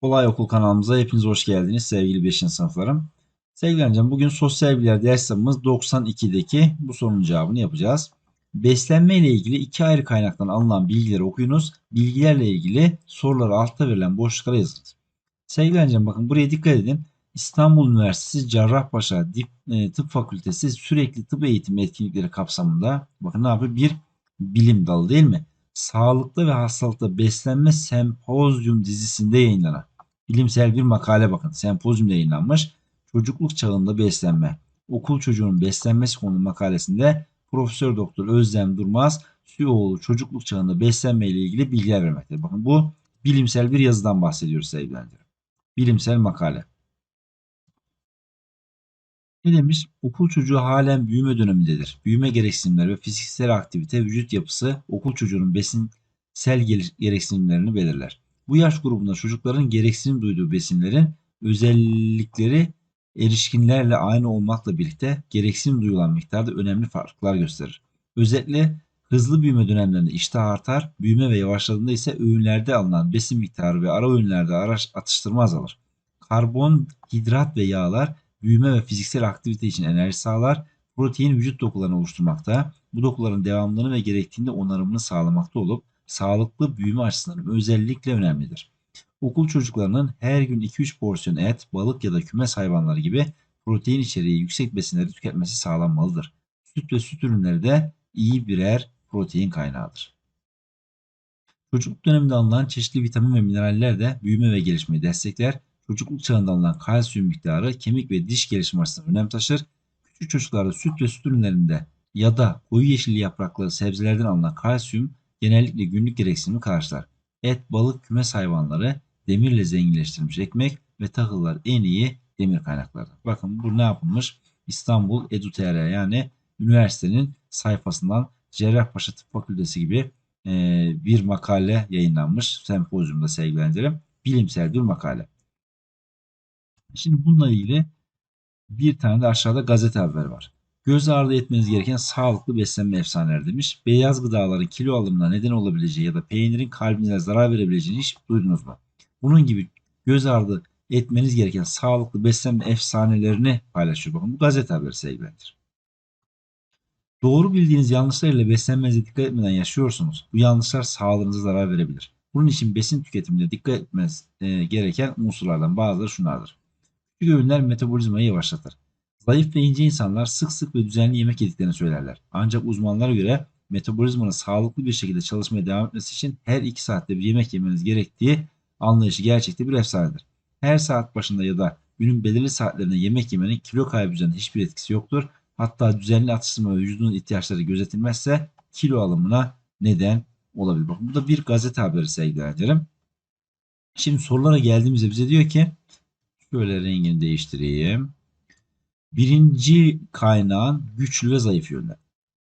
Kolay Okul kanalımıza hepiniz hoş geldiniz sevgili 5. sınıflarım. Sevgili öğrencim bugün sosyal bilgiler ders kitabımız 92'deki bu sorunun cevabını yapacağız. Beslenme ile ilgili iki ayrı kaynaktan alınan bilgileri okuyunuz. Bilgilerle ilgili soruları altta verilen boşluklara yazınız. Sevgili öğrencim bakın buraya dikkat edin. İstanbul Üniversitesi Cerrahpaşa e, Tıp Fakültesi sürekli tıp eğitimi etkinlikleri kapsamında bakın ne yapıyor? Bir bilim dalı değil mi? Sağlıklı ve hastalıkta beslenme sempozyum dizisinde yayınlanan bilimsel bir makale bakın. Sempozyumda yayınlanmış. Çocukluk çağında beslenme. Okul çocuğunun beslenmesi konulu makalesinde Profesör Doktor Özlem Durmaz Süoğlu çocukluk çağında beslenme ile ilgili bilgiler vermektedir. Bakın bu bilimsel bir yazıdan bahsediyoruz sevgili. Bilimsel makale. Ne demiş? Okul çocuğu halen büyüme dönemindedir. Büyüme gereksinimleri ve fiziksel aktivite, vücut yapısı okul çocuğunun besinsel gere- gereksinimlerini belirler. Bu yaş grubunda çocukların gereksinim duyduğu besinlerin özellikleri erişkinlerle aynı olmakla birlikte gereksinim duyulan miktarda önemli farklılıklar gösterir. Özetle hızlı büyüme dönemlerinde iştah artar, büyüme ve yavaşladığında ise öğünlerde alınan besin miktarı ve ara öğünlerde araç atıştırma azalır. Karbon, hidrat ve yağlar büyüme ve fiziksel aktivite için enerji sağlar. Protein vücut dokularını oluşturmakta. Bu dokuların devamlılığını ve gerektiğinde onarımını sağlamakta olup sağlıklı büyüme açısından özellikle önemlidir. Okul çocuklarının her gün 2-3 porsiyon et, balık ya da kümes hayvanları gibi protein içeriği yüksek besinleri tüketmesi sağlanmalıdır. Süt ve süt ürünleri de iyi birer protein kaynağıdır. Çocukluk döneminde alınan çeşitli vitamin ve mineraller de büyüme ve gelişmeyi destekler. Çocukluk çağında alınan kalsiyum miktarı kemik ve diş gelişimi açısından önem taşır. Küçük çocuklarda süt ve süt ürünlerinde ya da koyu yeşilli yapraklı sebzelerden alınan kalsiyum genellikle günlük gereksinimi karşılar. Et, balık, kümes hayvanları, demirle zenginleştirilmiş ekmek ve tahıllar en iyi demir kaynakları. Bakın bu ne yapılmış? İstanbul EduTR yani üniversitenin sayfasından Cerrahpaşa Tıp Fakültesi gibi bir makale yayınlanmış. Sempozyumda sevgili öğrencilerim. Bilimsel bir makale. Şimdi bununla ilgili bir tane de aşağıda gazete haberi var. Göz ardı etmeniz gereken sağlıklı beslenme efsaneleri demiş. Beyaz gıdaların kilo alımına neden olabileceği ya da peynirin kalbinize zarar verebileceğini hiç duydunuz mu? Bunun gibi göz ardı etmeniz gereken sağlıklı beslenme efsanelerini paylaşıyor. Bakın bu gazete haberi sevgilendir. Doğru bildiğiniz yanlışlarıyla beslenmenize dikkat etmeden yaşıyorsunuz. Bu yanlışlar sağlığınıza zarar verebilir. Bunun için besin tüketiminde dikkat etmeniz e, gereken unsurlardan bazıları şunlardır. Küçük öğünler metabolizmayı yavaşlatır. Zayıf ve ince insanlar sık sık ve düzenli yemek yediklerini söylerler. Ancak uzmanlara göre metabolizmanın sağlıklı bir şekilde çalışmaya devam etmesi için her 2 saatte bir yemek yemeniz gerektiği anlayışı gerçekte bir efsanedir. Her saat başında ya da günün belirli saatlerinde yemek yemenin kilo kaybı üzerinde hiçbir etkisi yoktur. Hatta düzenli atıştırma ve vücudun ihtiyaçları gözetilmezse kilo alımına neden olabilir. Bakın bu da bir gazete haberi sevgili öğrencilerim. Şimdi sorulara geldiğimizde bize diyor ki şöyle rengini değiştireyim. Birinci kaynağın güçlü ve zayıf yönleri.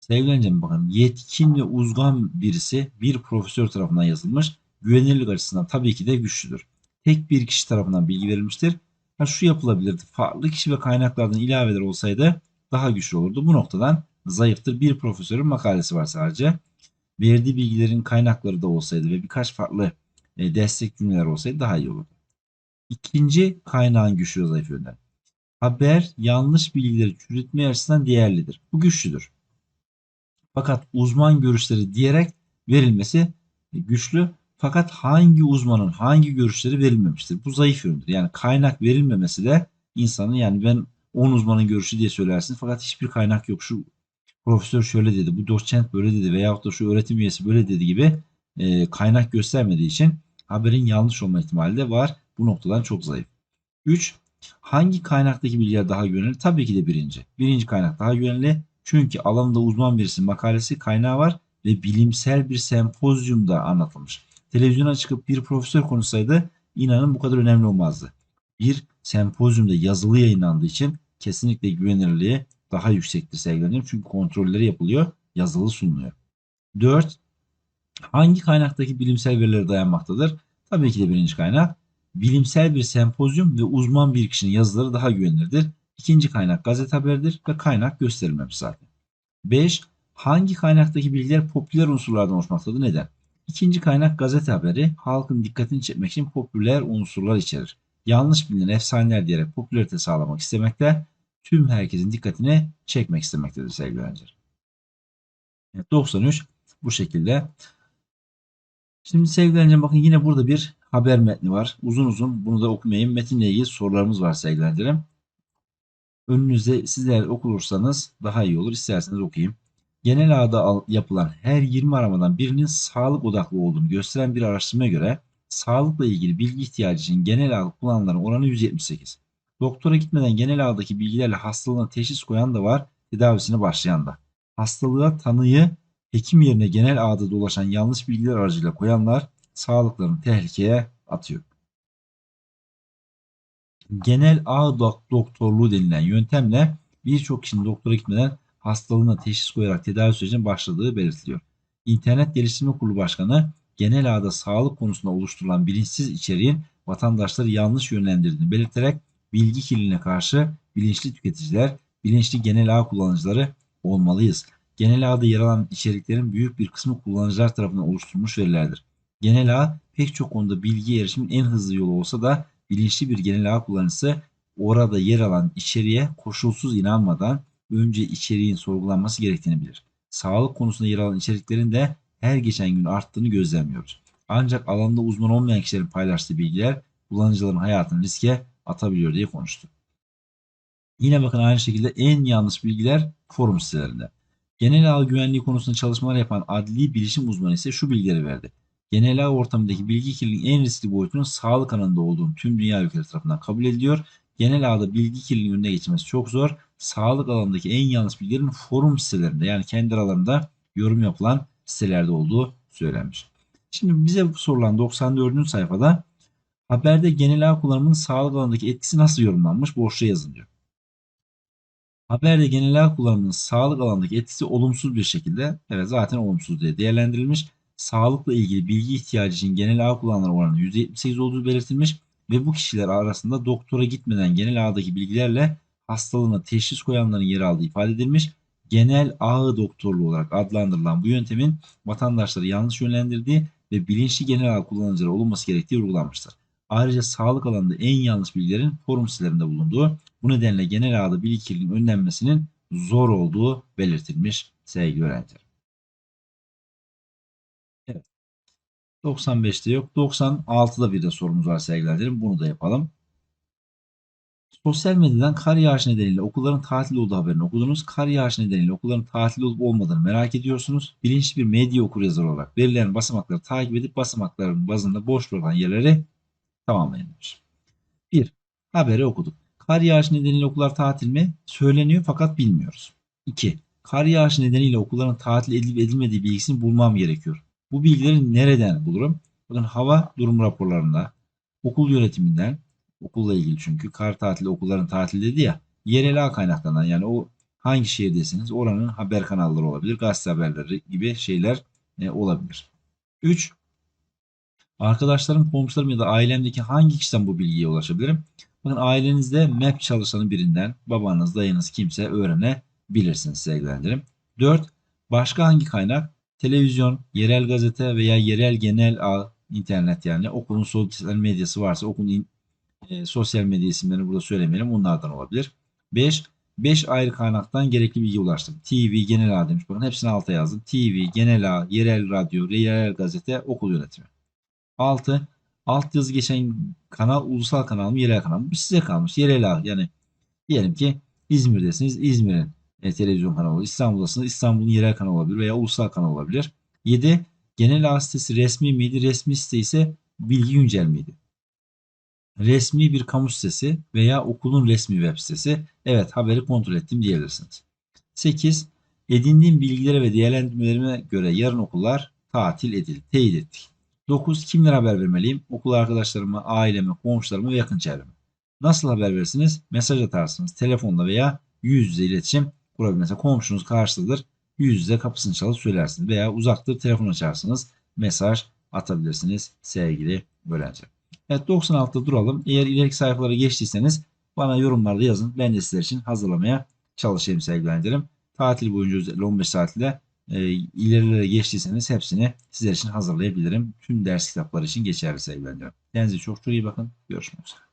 Sevgili öğrencim bakın yetkin ve uzman birisi bir profesör tarafından yazılmış. Güvenilirlik açısından tabii ki de güçlüdür. Tek bir kişi tarafından bilgi verilmiştir. Ha şu yapılabilirdi. Farklı kişi ve kaynaklardan ilaveler olsaydı daha güçlü olurdu. Bu noktadan zayıftır. Bir profesörün makalesi var sadece. Verdiği bilgilerin kaynakları da olsaydı ve birkaç farklı e, destek cümleler olsaydı daha iyi olurdu. İkinci kaynağın güçlü zayıf yönleri. Haber yanlış bilgileri çürütme açısından değerlidir. Bu güçlüdür. Fakat uzman görüşleri diyerek verilmesi güçlü. Fakat hangi uzmanın hangi görüşleri verilmemiştir? Bu zayıf yöndür. Yani kaynak verilmemesi de insanın yani ben 10 uzmanın görüşü diye söylersin fakat hiçbir kaynak yok. Şu profesör şöyle dedi, bu doçent böyle dedi veyahut da şu öğretim üyesi böyle dedi gibi e, kaynak göstermediği için haberin yanlış olma ihtimali de var. Bu noktadan çok zayıf. 3. Hangi kaynaktaki bilgiler daha güvenilir? Tabii ki de birinci. Birinci kaynak daha güvenilir. Çünkü alanında uzman birisinin makalesi kaynağı var ve bilimsel bir sempozyumda anlatılmış. Televizyona çıkıp bir profesör konuşsaydı inanın bu kadar önemli olmazdı. Bir sempozyumda yazılı yayınlandığı için kesinlikle güvenilirliği daha yüksektir sevgilerim. Çünkü kontrolleri yapılıyor, yazılı sunuluyor. 4. Hangi kaynaktaki bilimsel verilere dayanmaktadır? Tabii ki de birinci kaynak. Bilimsel bir sempozyum ve uzman bir kişinin yazıları daha güvenilirdir. İkinci kaynak gazete haberidir ve kaynak gösterilmemiş zaten. 5. Hangi kaynaktaki bilgiler popüler unsurlardan oluşmaktadır? Neden? İkinci kaynak gazete haberi halkın dikkatini çekmek için popüler unsurlar içerir. Yanlış bilinen efsaneler diyerek popülarite sağlamak istemekte, tüm herkesin dikkatini çekmek istemektedir sevgili öğrenciler. Evet, 93 bu şekilde. Şimdi sevgili öğrencilerim bakın yine burada bir haber metni var. Uzun uzun bunu da okumayayım. Metinle ilgili sorularımız var sevgili öğrencilerim. Önünüzde sizler okursanız daha iyi olur. İsterseniz okuyayım. Genel ağda yapılan her 20 aramadan birinin sağlık odaklı olduğunu gösteren bir araştırmaya göre sağlıkla ilgili bilgi ihtiyacı için genel ağ kullananların oranı 178. Doktora gitmeden genel ağdaki bilgilerle hastalığına teşhis koyan da var, tedavisine başlayan da. Hastalığa tanıyı hekim yerine genel ağda dolaşan yanlış bilgiler aracıyla koyanlar sağlıklarını tehlikeye atıyor. Genel ağ dok- doktorluğu denilen yöntemle birçok kişinin doktora gitmeden hastalığına teşhis koyarak tedavi sürecine başladığı belirtiliyor. İnternet Geliştirme Kurulu Başkanı genel ağda sağlık konusunda oluşturulan bilinçsiz içeriğin vatandaşları yanlış yönlendirdiğini belirterek bilgi kirliliğine karşı bilinçli tüketiciler, bilinçli genel ağ kullanıcıları olmalıyız. Genel ağda yer alan içeriklerin büyük bir kısmı kullanıcılar tarafından oluşturulmuş verilerdir. Genel ağ pek çok konuda bilgi erişimin en hızlı yolu olsa da bilinçli bir genel ağ kullanıcısı orada yer alan içeriğe koşulsuz inanmadan önce içeriğin sorgulanması gerektiğini bilir. Sağlık konusunda yer alan içeriklerin de her geçen gün arttığını gözlemliyoruz. Ancak alanda uzman olmayan kişilerin paylaştığı bilgiler kullanıcıların hayatını riske atabiliyor diye konuştu. Yine bakın aynı şekilde en yanlış bilgiler forum sitelerinde. Genel ağ güvenliği konusunda çalışmalar yapan adli bilişim uzmanı ise şu bilgileri verdi. Genel ağ ortamındaki bilgi kirliliğinin en riskli boyutunun sağlık alanında olduğunu tüm dünya ülkeleri tarafından kabul ediliyor. Genel ağda bilgi kirliliğinin önüne geçmesi çok zor. Sağlık alanındaki en yanlış bilgilerin forum sitelerinde yani kendi aralarında yorum yapılan sitelerde olduğu söylenmiş. Şimdi bize sorulan 94. sayfada haberde genel ağ kullanımının sağlık alanındaki etkisi nasıl yorumlanmış? Boşluğa yazın diyor. Haberde genel ağ kullanımının sağlık alanındaki etkisi olumsuz bir şekilde, evet zaten olumsuz diye değerlendirilmiş. Sağlıkla ilgili bilgi ihtiyacı için genel ağ kullananlar oranı %78 olduğu belirtilmiş ve bu kişiler arasında doktora gitmeden genel ağdaki bilgilerle hastalığına teşhis koyanların yer aldığı ifade edilmiş. Genel ağ doktorluğu olarak adlandırılan bu yöntemin vatandaşları yanlış yönlendirdiği ve bilinçli genel ağ kullanıcıları olunması gerektiği vurgulanmıştır. Ayrıca sağlık alanında en yanlış bilgilerin forum sitelerinde bulunduğu, bu nedenle genel ağda bilgi kirliliğinin önlenmesinin zor olduğu belirtilmiş sevgili öğrenciler. Evet. 95'te yok. 96'da bir de sorumuz var sevgili öğrencilerim. Bunu da yapalım. Sosyal medyadan kar yağışı nedeniyle okulların tatil olduğu haberini okudunuz. Kar yağışı nedeniyle okulların tatil olup olmadığını merak ediyorsunuz. Bilinçli bir medya okuryazarı olarak verilen basamakları takip edip basamakların bazında boş bırakan yerleri tamamlayın demiş. 1. Haberi okuduk. Kar yağışı nedeniyle okullar tatil mi? Söyleniyor fakat bilmiyoruz. 2. Kar yağışı nedeniyle okulların tatil edilip edilmediği bilgisini bulmam gerekiyor. Bu bilgileri nereden bulurum? Bakın hava durum raporlarında, okul yönetiminden, okulla ilgili çünkü kar tatili okulların tatili dedi ya, yerel ağ kaynaklarından yani o hangi şehirdesiniz oranın haber kanalları olabilir, gazete haberleri gibi şeyler e, olabilir. 3. Arkadaşlarım, komşularım ya da ailemdeki hangi kişiden bu bilgiye ulaşabilirim? Bakın ailenizde MEP çalışanı birinden, babanız, dayınız kimse öğrenebilirsiniz sevgilendirim. 4. Başka hangi kaynak? Televizyon, yerel gazete veya yerel genel ağ, internet yani okulun sosyal medyası varsa okulun e, sosyal medya isimlerini burada söylemeyelim onlardan olabilir. 5. 5 ayrı kaynaktan gerekli bilgi ulaştım. TV, genel ağ demiş. Bakın hepsini alta yazdım. TV, genel ağ, yerel radyo, yerel gazete, okul yönetimi. 6. Alt yazı geçen kanal ulusal kanal mı yerel kanal mı? Bu size kalmış. Yerel yani diyelim ki İzmir'desiniz. İzmir'in e, televizyon kanalı. İstanbul'dasınız. İstanbul'un yerel kanalı olabilir veya ulusal kanal olabilir. 7. Genel ağ sitesi resmi miydi? Resmi site ise bilgi güncel miydi? Resmi bir kamu sitesi veya okulun resmi web sitesi. Evet haberi kontrol ettim diyebilirsiniz. 8. Edindiğim bilgilere ve değerlendirmelerime göre yarın okullar tatil edildi. Teyit ettik. 9. Kimlere haber vermeliyim? Okul arkadaşlarıma, aileme, komşularıma ve yakın çevreme. Nasıl haber verirsiniz? Mesaj atarsınız. Telefonla veya yüz yüze iletişim kurabilir. Komşunuz karşıdadır. Yüz yüze kapısını çalıp söylersiniz. Veya uzaktır telefon açarsınız. Mesaj atabilirsiniz sevgili öğrenciler. Evet 96'da duralım. Eğer ileriki sayfalara geçtiyseniz bana yorumlarda yazın. Ben de sizler için hazırlamaya çalışayım sevgili öğrencilerim. Tatil boyunca özellikle 15 tatilde e, ilerilere geçtiyseniz hepsini sizler için hazırlayabilirim. Tüm ders kitapları için geçerli sevgiler. Kendinize çok çok iyi bakın. Görüşmek üzere.